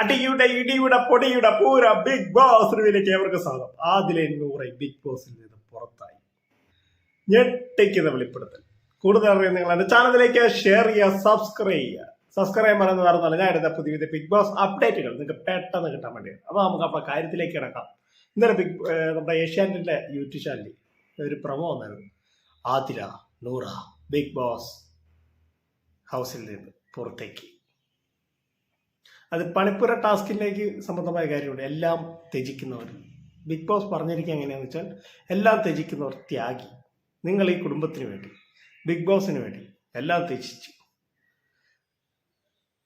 അടിയുടെ ഇടിയുടെ പൊടിയുടെ പൂര ബിഗ് ബോസ് റിവ്യൂലേക്ക് ഏവർക്ക് സ്വാഗതം. ആദിലെ നൂറെ ബിഗ് ബോസിൽ നിന്ന് പുറത്തായി. ഞെട്ടിക്കുന്ന വെളിപ്പെടുത്തൽ. കൂടുതൽ അറിയാൻ നിങ്ങൾ എന്റെ ചാനലിലേക്ക് ഷെയർ ചെയ്യുക സബ്സ്ക്രൈബ് ചെയ്യുക. സബ്സ്ക്രൈബ് എന്ന് പറഞ്ഞാൽ ഞാൻ എടുത്ത പുതിയ പുതിയ ബിഗ് ബോസ് അപ്ഡേറ്റുകൾ നിങ്ങൾക്ക് പെട്ടെന്ന് കിട്ടാൻ വേണ്ടിയാണ്. അപ്പോൾ നമുക്ക് അപ്പോൾ കാര്യത്തിലേക്ക് കിടക്കാം. ഇന്നലെ ബിഗ് നമ്മുടെ ഏഷ്യാനെറ്റിന്റെ യൂട്യൂബ് ചാനലിൽ ഒരു പ്രമോ വന്നായിരുന്നു. ആതിര നൂറ ബിഗ് ബോസ് ഹൗസിൽ നിന്ന് പുറത്തേക്ക്. അത് പണിപ്പുര ടാസ്കിലേക്ക് സംബന്ധമായ കാര്യമുണ്ട്. എല്ലാം ത്യജിക്കുന്നവർ. ബിഗ് ബോസ് പറഞ്ഞിരിക്കുക എങ്ങനെയാണെന്ന് വെച്ചാൽ എല്ലാം ത്യജിക്കുന്നവർ ത്യാഗി. നിങ്ങൾ ഈ കുടുംബത്തിന് വേണ്ടി ബിഗ് ബോസിന് വേണ്ടി എല്ലാം ത്യജിച്ച്.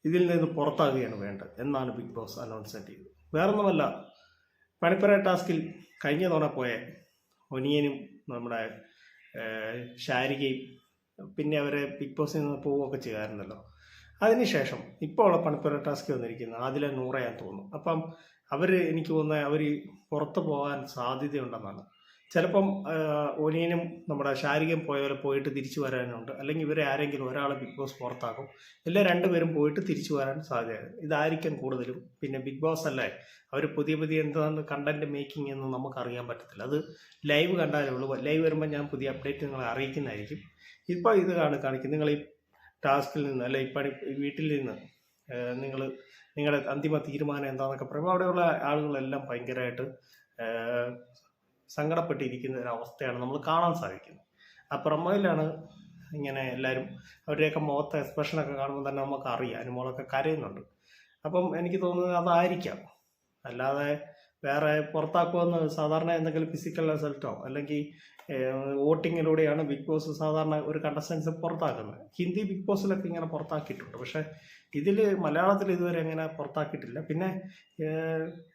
ഇതിൽ നിന്ന് പുറത്താകുകയാണ് വേണ്ടത് എന്നാണ് ബിഗ് ബോസ് അനൗൺസ്മെന്റ് ചെയ്തത്. വേറൊന്നുമല്ല പണിപ്പുര ടാസ്കിൽ കഴിഞ്ഞ തവണ പോയ ഒനിയനും നമ്മുടെ ശാരികയും പിന്നെ അവരെ ബിഗ് ബോസിൽ നിന്ന് പോവുകയൊക്കെ ചെയ്യാറുണ്ടല്ലോ. അതിനുശേഷം ഇപ്പോൾ ഉള്ള പണിപ്പുര ടാസ്ക് വന്നിരിക്കുന്നത് അതിലെ നൂറയാൻ തോന്നുന്നു. അപ്പം അവർ എനിക്ക് തോന്നുന്നത് അവർ പുറത്ത് പോകാൻ സാധ്യതയുണ്ടെന്നാണ്. ചിലപ്പം ഒനിയനും നമ്മുടെ ശാരികയും പോയ പോലെ പോയിട്ട് തിരിച്ചു വരാനുണ്ട്. അല്ലെങ്കിൽ ഇവരെ ആരെങ്കിലും ഒരാളെ ബിഗ് ബോസ് പുറത്താക്കും. എല്ലാ രണ്ടുപേരും പോയിട്ട് തിരിച്ചു വരാൻ സാധ്യതയാണ് ഇതായിരിക്കും കൂടുതലും. പിന്നെ ബിഗ് ബോസ് അല്ലേ? അവർ പുതിയ പുതിയ എന്താണ് കണ്ടന്റ് മേക്കിംഗ് എന്ന് നമുക്ക് അറിയാൻ പറ്റത്തില്ല. അത് ലൈവ് കണ്ടാലേ ഉള്ളൂ. ലൈവ് വരുമ്പോൾ ഞാൻ പുതിയ അപ്ഡേറ്റ് നിങ്ങളെ അറിയിക്കുന്നതായിരിക്കും. ഇപ്പോൾ ഇത് കാണി കാണിക്കും. നിങ്ങൾ ഈ ടാസ്കിൽ നിന്ന് അല്ലെ ഇപ്പണി പണി വീട്ടിൽ നിന്ന് നിങ്ങൾ നിങ്ങളുടെ അന്തിമ തീരുമാനം എന്താണെന്നൊക്കെ പറയുമ്പോൾ അവിടെയുള്ള ആളുകളെല്ലാം ഭയങ്കരമായിട്ട് സങ്കടപ്പെട്ടിരിക്കുന്ന ഒരു അവസ്ഥയാണ് നമ്മൾ കാണാൻ സാധിക്കുന്നത്. ആ പ്രമോയിലാണ് ഇങ്ങനെ എല്ലാവരും അവരുടെയൊക്കെ മുഖത്തെ എക്സ്പ്രഷനൊക്കെ കാണുമ്പോൾ തന്നെ നമുക്ക് അറിയാം അനുമോളൊക്കെ കരയുന്നുണ്ട്. അപ്പം എനിക്ക് തോന്നുന്നത് അതായിരിക്കാം. അല്ലാതെ വേറെ പുറത്താക്കുമെന്ന് സാധാരണ എന്തെങ്കിലും ഫിസിക്കൽ റിസൾട്ടോ അല്ലെങ്കിൽ വോട്ടിങ്ങിലൂടെയാണ് ബിഗ് ബോസ് സാധാരണ ഒരു കണ്ടസ്റ്റൻസ് പുറത്താക്കുന്നത്. ഹിന്ദി ബിഗ് ബോസിലൊക്കെ ഇങ്ങനെ പുറത്താക്കിയിട്ടുണ്ട്. പക്ഷെ ഇതിൽ മലയാളത്തിൽ ഇതുവരെ അങ്ങനെ പുറത്താക്കിയിട്ടില്ല. പിന്നെ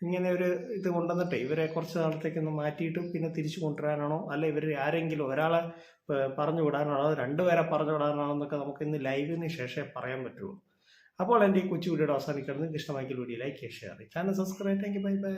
ഇങ്ങനെ ഒരു ഇത് കൊണ്ടുവന്നിട്ട് ഇവരെ കുറച്ച് നാളത്തേക്കൊന്ന് മാറ്റിയിട്ട് പിന്നെ തിരിച്ചു കൊണ്ടുവരാനാണോ? അല്ല ഇവർ ആരെങ്കിലും ഒരാളെ പറഞ്ഞു വിടാനാണോ? രണ്ടുപേരെ പറഞ്ഞു വിടാനാണോ എന്നൊക്കെ നമുക്ക് ഇന്ന് ലൈവിന് ശേഷമേ പറയാൻ പറ്റുള്ളൂ. അപ്പോൾ എന്റെ ഈ കൊച്ചു വീഡിയോയുടെ അവസാനിക്കുന്നത് ഇഷ്ടമാക്കിയ video like share channel subscribe. Thank you. Bye bye.